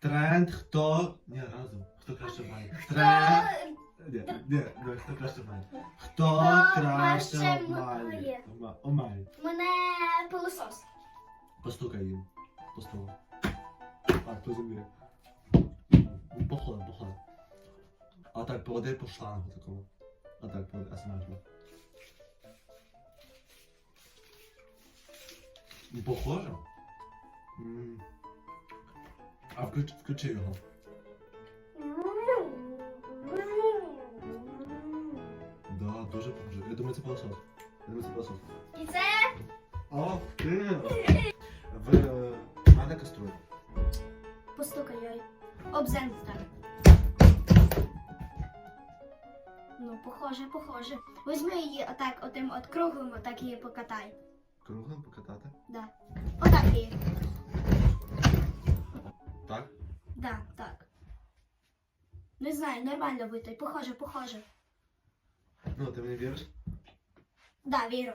Тренд, хто. Ні, разом. Хто краще має. Тренд. Ні, ні, ні, хто краще має. Хто краще має. Мене пилосос. Постукай їм. По столу. Так, по землі. Ну, Походу, походу. А так, поводи по шлангу такому. А так, поводи, асмажно. Ну, похоже. М. А включи, включи його. Да, дуже похоже. Я думаю, це пилосос. Я думаю, це пилосос. І це Ох ти! В е, мене каструля. постукай йой. Об землю. Ну, похоже, похоже. Візьми її отак, отим от круглим, отак її покатай. Круглим покатати. Да. Отак її. Так? Да, так. Не знаю, нормально витай. Похоже, похоже. Ну, ти мені віриш? Да, вірю.